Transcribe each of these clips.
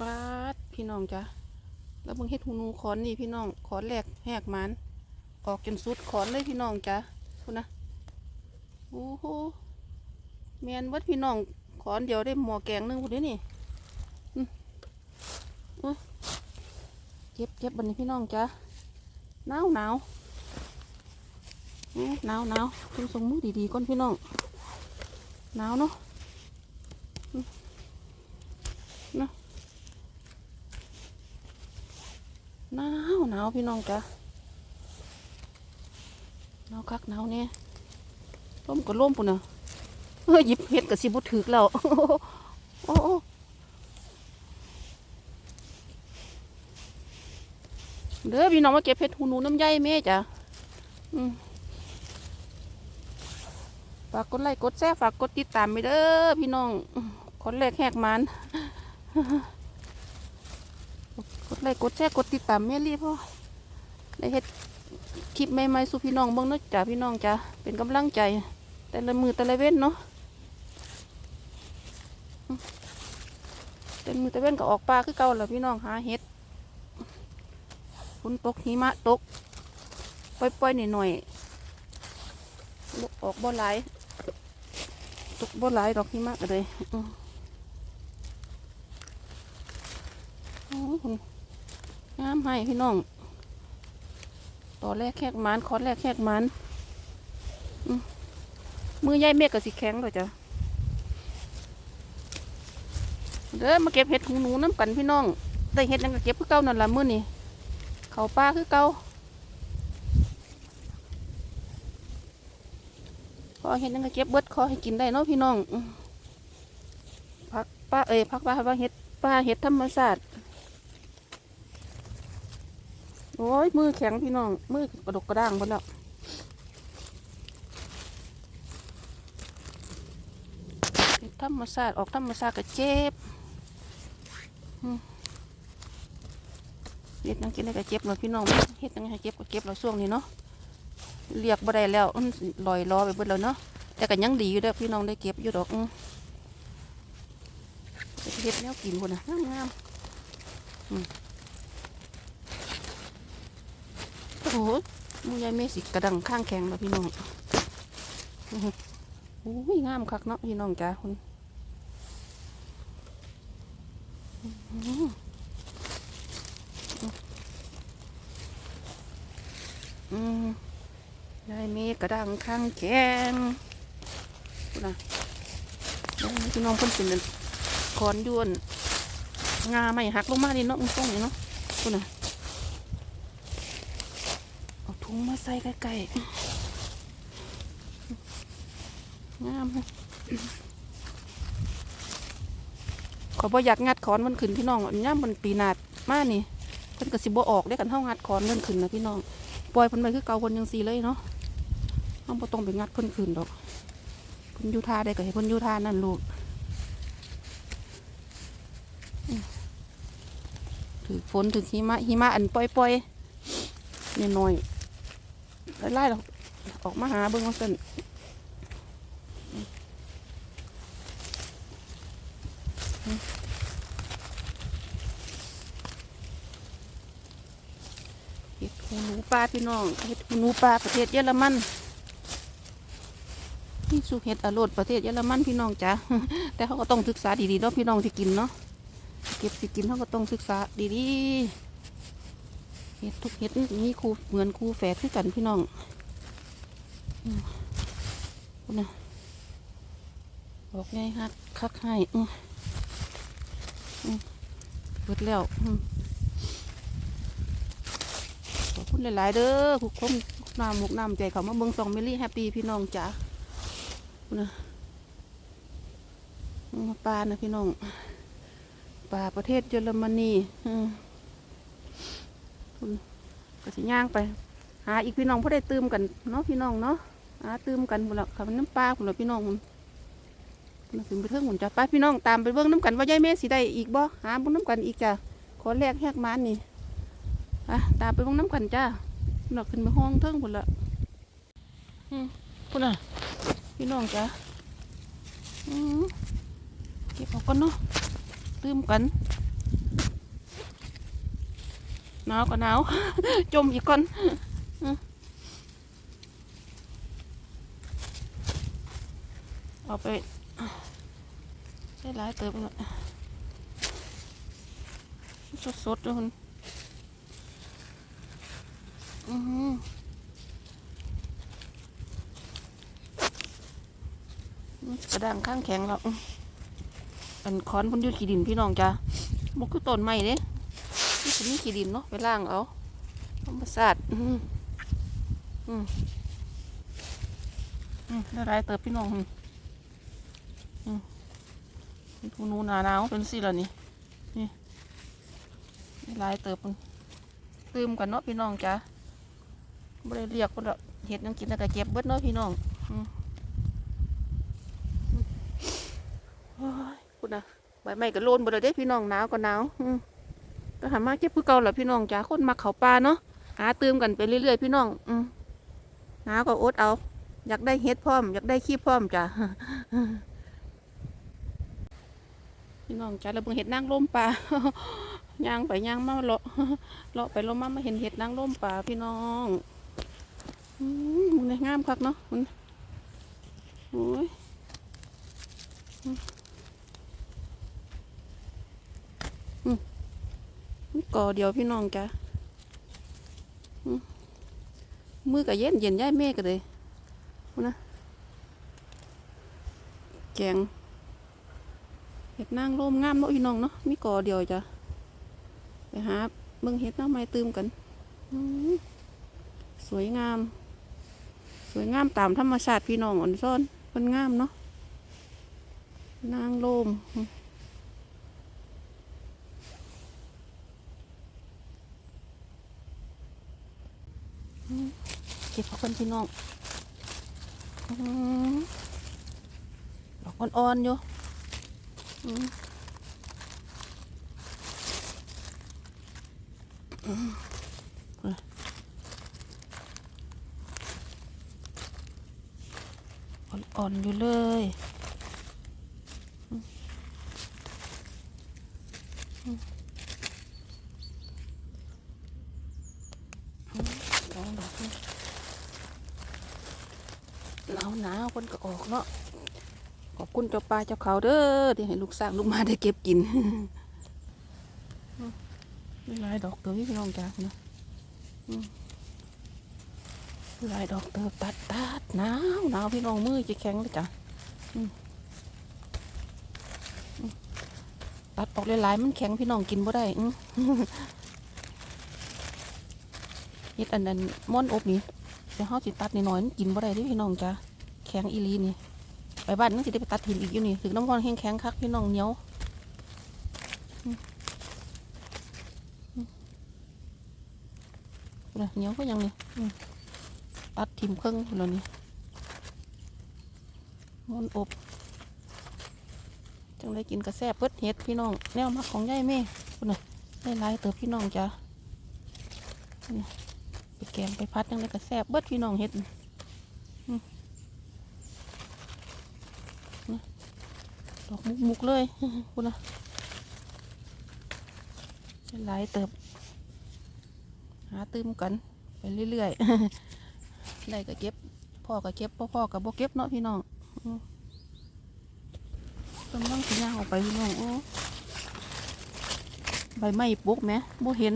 ปาดพี่น้องจ้ะแล้วเบิ่งเฮ็ดหูนูขอนนี่พี่น้องขอนแหลกแหกมันออกจนสุดขอนเลยพี่น้องจ้ะคุณนะโอ้โหแมนวัดพี่น้องขอนเดียวได้หมอแกงหนึงพุ่นเด้นี่อืมอุ๊ยเจ็บเจ็บบันนี้พี่น้องจ้ะหนาวหนาวหนาวหนาวต้องส่งมือดีๆก่อนพี่น้องหนาวเนาะ หนาวหนาวพี่น้องจ้ะหนาวคักหนาวเนี่ยร่มก็ร่มปุ่นเนาะเฮ้ยหยิบเห็ดกับสิบุถือแล้วโอ้เด้อพี่น้องมาเก็บเห็ดหูหนูน้ำใยแม่จ้ะฝากกดไลค์กดแชร์ฝากกดติดตามไปเด้อพี่น้องคนแรกแหกมัน กดไลค์กดแชร์กดติดตามแม่รีพ่อได้เฮ็ดคลิปใหม่ๆสู่พี่น้องเบิ่งเนาะจ้าพี่น้องจ้าเป็นกำลังใจ แต่ละมือแต่ละเว้นเนาะแต่มือแต่ละเว้นก็ออกปลาคือเก่าแล้วพี่น้องหาเฮ็ดฝนตกหิมะตกปล่อยๆหน่อยๆบ่ออกบ่หลายตกบ่หลายดอกหิมะก็เลยอืมโอ้โห งามให้พี่น้อง ต่อแรกแขกหมันคอดแรกแขกหมันมือใหญ่เมฆกับสีแข็งเลยจ้ะเด้อมาเก็บเห็ดหูหนูน้ำกันพี่น้องได้เห็ดนั่นก็เก็บคือเก่านั่นละมื้อนี่เขาป้าคือเก่าขอเห็ดนั่นก็เก็บเบิดขอให้กินได้เนาะพี่น้องพักป้าเอ้ยพักป้าว่าเห็ดป้าเห็ดธรรมศาสตร์ โอ้ยมือแข็งพี่น้อง มือกระดกกระด้างหมดแล้วธรรมศาตร์ออกธรรมศาตร์ก็เจ็บเฮ็ดนังกินได้ก็เจ็บเลยพี่น้องเฮ็ดนังให้เจ็บก็เจ็บเราช่วงนี้เนาะเรียกบ่ได้แล้วลอยล้อไปเบิดแล้วเนาะแต่ก็ยังดีอยู่เด้อพี่น้องได้เก็บอยู่ดอกเฮ็ดแนวกินพุ่นน่ะงามๆอืม โอ้โหมูยายเมสิกระดังข้างแข็งแล้วพี่น้องโอ้ยงามคักเนาะพี่น้องจ้าคุณอื้อหืออืมยายเมกระดังข้างแข็งคุณน่ะพี่น้องเพิ่นเป็นคอนยวนงาไม่หักลงมาดิเนาะมึงต้องนี่เนาะคุณน่ะ งมาใส่ใกล้ๆงามขอบ่อยากงัดขอนมันขึ้นพี่น้องอันนี้มันปีนาดมานี่เพิ่นก็สิบ่ออกได้กันเท่างัดขอนเพิ่นขึ้นนะพี่น้องปล่อยเพิ่นไปคือเก่าเพิ่นยังสีเลยเนาะเฮาบ่ต้องไปงัดเพิ่นขึ้นดอกเพิ่นอยู่ท่าได้ก็ให้เพิ่นอยู่ท่านั่นลูกถือฝนถือหิมะหิมะอันปล่อยๆนิดหน่อย ไล่ๆหรอกออกมาหาเบิ้งว่าเส้นเห็ดหูหนูปลาพี่น้องเห็ดหูหนูปลาประเทศเยอรมันนี่สุเห็ดอรดประเทศเยอรมันพี่น้องจ้ะแต่เขาก็ต้องศึกษาดีๆเนาะพี่น้องที่กินเนาะเก็บสิกินเขาก็ต้องศึกษาดีๆ ห็ดทุกเห็ดนี่ครูเหมือนครูแฝดคือกันพี่น้องคุณนะบอกไงฮักคักให้อืมอืมเบิดแล้วอืมขอบคุณหลาย ๆ เด้อทุกคนน้ำมุกน้ำใจเขามาเบิ่งสองมิลลี่แฮปปี้พี่น้องจ้านะมาปลานะพี่น้องปลาประเทศเยอรมนีอืม ก็สิย่างไป หาอีกพี่น้องพอได้ตื่มกันเนาะพี่น้องเนาะหาตื่มกันหมดละขับน้ำปลาหมดละพี่น้องมันมาถึงไปเทิงหมุนจ้ะไปพี่น้องตามไปเบิ้งน้ำกันว่ายายเมสิได้อีกบ่หาเบิ้งน้ำกันอีกจ้ะขอแลกแหกมันนี่อะตามไปเบิ้งน้ำกันจ้าเราขึ้นไปห้องเทิงหมดละอืมพุ่นอะพี่น้องจ้ะอืมเก็บเอากันเนาะตื่มกัน หนาวก็หนาวจมอีกก่อนเอาไปได้หลายเติบเลยสดสดๆด้วยคุณอือหือกระด้างข้างแข็งแล้วอันคอนพุ่นยืดขี้ดินพี่น้องจ้ะมันคือต้นไม้เด้นี่ คือนี่ขี้ดินเนาะไปล่างเอาธรรมศาสตร์อืมอืมอืมได้หลายเติบพี่น้องอืมทูนูนาหนาวเป็นสิละนี่นี่ได้หลายเติบมันตืมกันเนาะพี่น้องจ้ะบ่ได้เรียกคนละเห็ดยังกินแล้วก็เก็บเบิดเนาะพี่น้องอืมโอ้ยคุณนะใบไม้ก็โลนบ่ได้เด้พี่น้องหนาวก็หนาวอืม ก็หันมาเก็บคือเก่าแหละพี่น้องจ้ะคนมาเขาป่าเนาะหาตื่มกันไปเรื่อยๆพี่น้อง อืมหนาวก็อดเอา อยากได้เฮ็ดพร้อม อยากได้ขี้พร้อมจ้ะพี่น้องจ้ะแล้วเบิ่งเห็ดนางร่มปลาย่างไปย่างมาเลาะเลาะไปเลาะมามาเห็นเห็ดนางร่มปลาพี่น้องอืมันงามคักเนาะมันโอ้ยอืมอืมมี ก่อเดียวพี่น้องจ้ะมือกับเย็นเย็นย่ายแม่กันเลยนะแกงเห็ดนางร่มงามเนาะพี่น้องเนาะมีก่อเดียวจ้ะไปหาเบิ่งเห็ดน้าไม้ตืมกันสวยงาม สวยงามตามธรรมชาติพี่น้องอ่อนซ่อนมันงามเนาะนางร่ม เก็บเอาคนพี่น้องอดอกอ่อนๆอยู่อ่อนๆอยู่เลยอืมอืมอืมลองดอกนี่ หนาวคนก็ออกเนาะขอบคุณเจ้าป่าเจ้าเขาเด้อที่ให้ลูกสร้างลูกมาได้เก็บกินไม่ลายดอกเติบพี่น้องจ้านะอืมลายดอกเติบตัดตัดหนาวหนาวพี่น้องมือจะแข็งเลยจ้ะตัดออกหลายๆมันแข็งพี่น้องกินบ่ได้อื้อเฮ็ดอันนั้นม่อนอบนี่เดี๋ยวเฮาสิตัดนิดหน่อยมันกินบ่ได้เด้อพี่น้องจ้า แข็งอีลีนี่ไปบ้านนึงสิได้ไปตัดถิ่นอีกอยู่นี่ถึงน้ำร้อนแห้งๆคักพี่น้องเหนียวอืมอืมน่ะเหนียวก็ยังนี่ตัดถิ่มเครื่องแล้วนี่มันอบจังได้กินกระแซบเพิดเห็ดพี่น้องแนวมักของยายแม่คุณน่ะได้หลายเติบพี่น้องจ้ะไปแกงไปพัดจังได้กระแซบเบิดพี่น้องเห็ด ดอกมุกมุกๆเลยคุณนะเป็นหลายเติบ หาตื้มกันไปเรื่อยๆได้ก็เก็บ พ่อก็เก็บพ่อพ่อก็บ่เก็บเนาะพี่น้องกำลังสิย่างออกไปพี่น้องโอ้ใบไม้ปลุกไหมบ่เห็น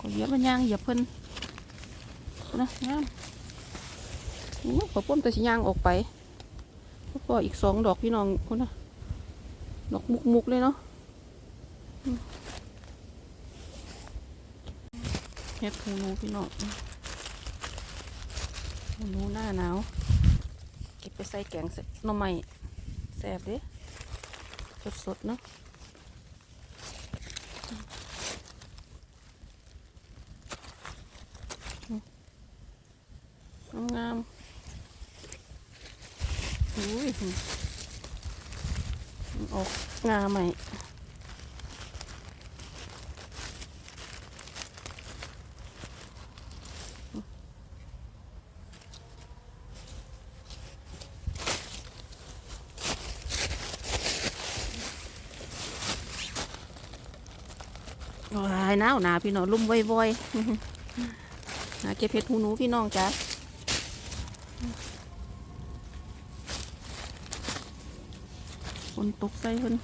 ก็เยียบมันย่างเหยียบเพิ่นนะงามโอ้ขอป้นแต่สิย่างออกไป ก็อีกสองดอกพี่น้องคนนะดอกมุกมุกๆเลยเนาะเฮ็ดหูนูพี่น้องหูนูหน้าหนาว เก็บไปใส่แกงใส่หน่อไม้แซ่บเด้สดๆเนาะงามๆ อุ้ยออกงาใหม่ว้ายหนาวหนาพี่น้องลุ่มว่อยๆหาเก็บเห็ดหูหนูพี่น้องจ้ะ นตกใส่เพิ่น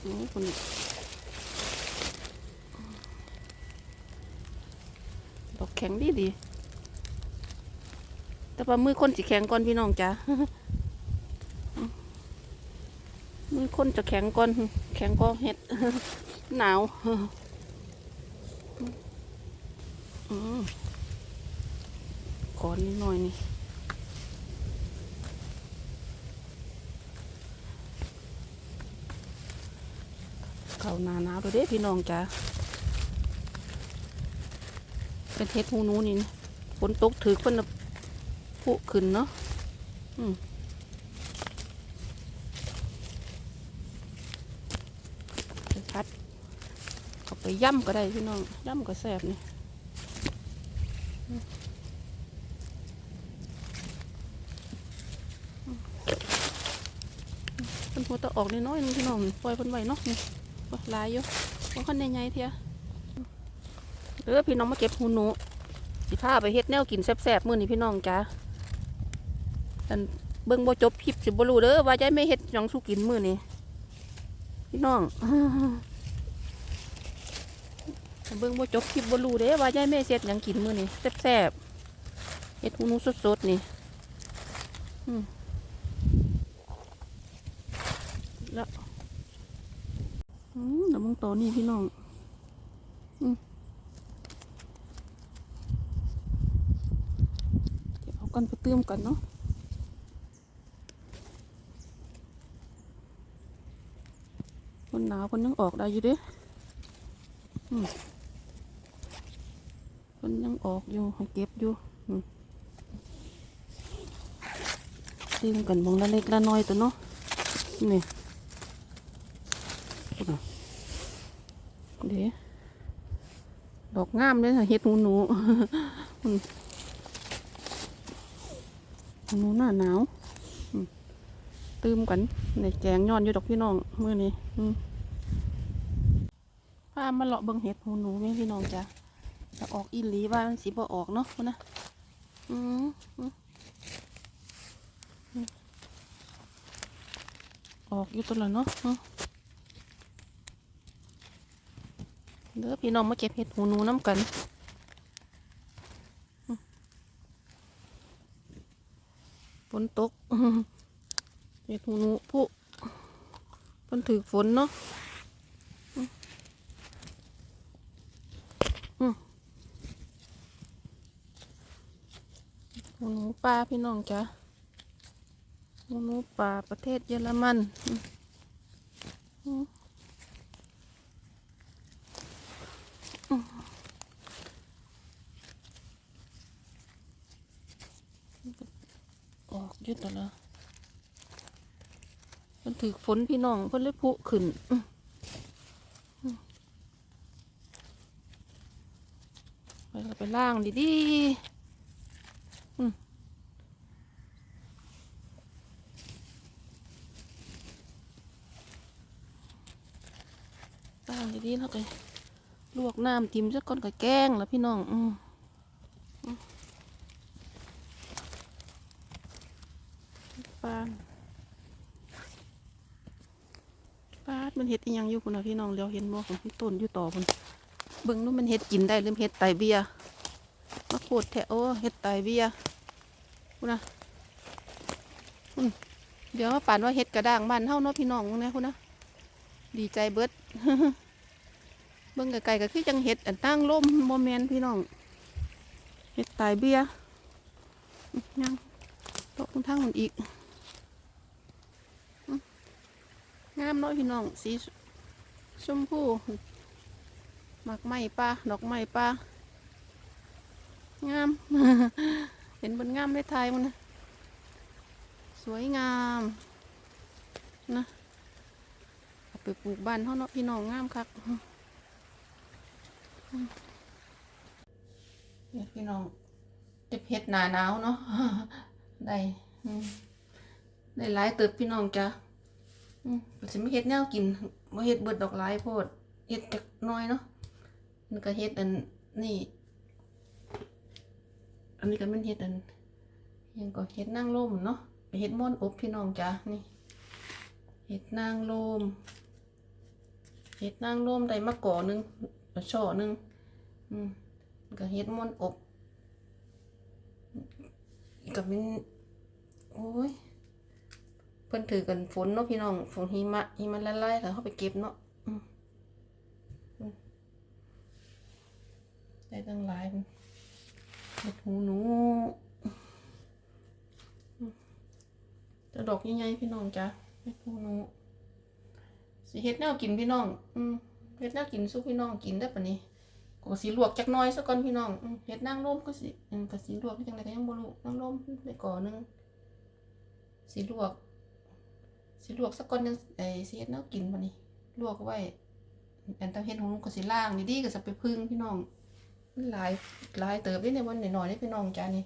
โอ้คนดอกแข็งดีดี แต่ว่ามือคนสิแข็งก่อนพี่น้องจ้ะ มือคนจะแข็งก่อน แข็งก็เห็ด หนาวอืมขอนิดหน่อยนี่เขาหนาหนาวเลยด้พี่น้องจ้ะเป็นเห็ดหูหนูนี่นะฝนตกถือเพิ่นผุขึ้นเนาะอืมัดเอาไปย่ำก็ได้พี่น้องย่ำก็แซ่บนี่เพิ่นหัวตะออกน้อยนึงพี่น้องปล่อยเพิ่นไว้เนาะนี่ยลายอยู่ว่าคนใหญ่ๆเทียเออพี่น้องมาเก็บหูหนูสิพาไปเฮ็ดแนวกินแซ่บๆมื้อนี้พี่น้องจ้าอันเบิ่งบ่จบคลิปสิบ่รู้เด้อว่ายายไม่เฮ็ดหยังสู้กินมื้อนี้ พี่น้องเบิ่งบ่จบคลิปบ่รู้เด้ว่ายายแม่เฮ็ดยังกินมือนี้แซ่บๆเฮ็ดหูนูสดๆนี่แล้วอืมแล้วมึงตอนี่พี่น้องอืมเดี๋ยวเอากันไปเติมกันเนาะคน หนาวคนยังออกได้อยู่เด้มันยังออกอยู่ให้เก็บอยู่อืมซิมกันมองละเล็กละน้อยตัวเนาะ นี่ดน่ะเดี๋ยวดอกงามเลยค่ะเห็ดหูหนูหนูหน้าหนาวอืมตืมกันในแจงย้อนอยู่ดอกพี่น้อง มือนี้อืามาเลาะเบิ่งเห็ดหูหนูแม่พี่น้องจ้ะจะออกอีหลีว่ามันสีบ่ออกเนาะนะอืมออกอยู่ตัวละเนาะเด้อพี่น้องมาเก็บเห็ดหูหนูน้ำกันฝนตกเห็ดหูหนูผู้เพิ่นถือฝนเนาะ หมูหนูปลาพี่น้องจ้ะหมูหนูปลาประเทศเยอรมันออืมอืมออกอยุดแล้วมันถือฝนพี่น้องเพิ่นเลยผุขึ้นไปเราไปล่างดีๆ ป้างดีๆแล้วก็ลวกน้ำจิ้มสักก้อนกับแกงแล้วพี่น้อง อืมอืมปางปามันเห็ดอีหยังอยู่คุณนะพี่น้องเลี้ยวเห็นบ่ของพี่ต้นอยู่ต่อคุณเบิ่งนู้นมันเห็ดกินได้หรือเห็ดไตเบีย มาโคตรแทะโอ้เห็ดไตเบียคุณนะอืมเดี๋ยวมาป่านว่าเห็ดกระด้างบ้านเฮาเนาะพี่น้องนะคุณนะดีใจเบิดเบิ่งไกลๆก็คือจังเห็ดอันตั้งล่มโมเมนพี่น้องเห็ดไตเบี้ยยังตกทั้งมันอีกงามเน้อยพี่น้องสีชมพูหมากไม้ปลาดอกไม้ปลา งาม เห็นบนงามในไทยมันนะสวยงามนะเอาไปปลูกบ้านเขาเนาะพี่น้องงามคักอืมนี่พี่น้องเก็บเห็ดหนาหนาวเนาะได้ได้หลายเติบพี่น้องจ้ะอืมก็สิไม่เฮ็ดแนวกินบ่เฮ็ดเบิดดอกหลายโพดเฮ็ดจักน้อยเนาะมันก็เฮ็ดอันนี่ นนี้ก็เป็นเฮ็ดอันยังก็เฮ็ดนางลมเนาะเฮ็ดม่อนอบพี่น้องจ้ะนี่เฮ็ดนางลมเฮ็ดนางลมได้มะกอหนึงช่อหนึงอืมก็เฮ็ดม่อนอบก็เป็นโอ้ยเพิ่นถือกันฝนเนาะพี่น้องฝนหิมะหิมะละลายแล้วเขาไปเก็บเนาะได้ตั้งหลาย พุ่หูหนูจะดอกใหญ่ๆพี่น้องจ้ะเห็ดหูหนูสิเฮ็ดแนวกินพี่น้อง อืมเฮ็ดแนวกินสู้พี่น้องกินได้ปะนี้ก็สิลวกจักน้อยซะก่อนพี่น้องเฮ็ดนางร่มก็สิอืมก็สิลวกจังไดก็ยังบ่รู้นางร่มได้ก่อหนึงสิลวกสิลวกสักก่อนจังไอ้สิเฮ็ดแนวกินปะนี้ลวกไว้อันต้องเฮ็ดหูหนูก็สิล้างดีๆก็จะไปพึ่งพี่น้อง หลายหลายเติบนี่ในวันหน่อยๆนี่พี่น้องจ้านี่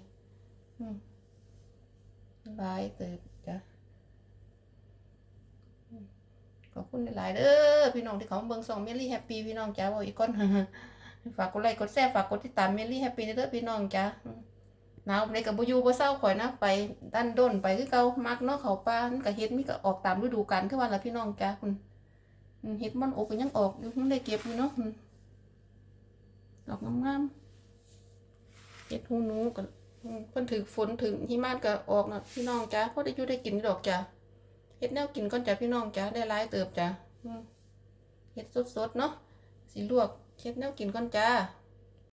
หลายเติบจ้ะขอบคุณหลายเด้อพี่น้องที่เขาเบิ่งส่องเมลี่แฮปปี้พี่น้องจ้าบอกอีกคนฝากกดไลค์กดแชร์ฝากกดติดตามเมลี่แฮปปี้เด้อพี่น้องจ้าหนาวในกับบุยูบ่เศร้าข่อยนะไปดันด้นไปคือเก่ามักเนาะเขาป้านกับเฮ็ดมีก็ออกตามฤดูกาลคือว่าละพี่น้องจ้าคุณเฮ็ดมันอกก็ยังออกอยู่ยังได้เก็บอยู่เนาะ ดอกงามๆเห็ดหูหนูกันเพิ่นถือฝนถึงหิมะก็ออกนะพี่น้องจ้าพอได้อยู่ได้กินดอกจ้าเห็ดแนวกินก่อนจ้าพี่น้องจ้าได้ร้ายเติบจ้าเห็ดสดๆเนาะสีลวกเห็ดแนวกินก่อนจ้า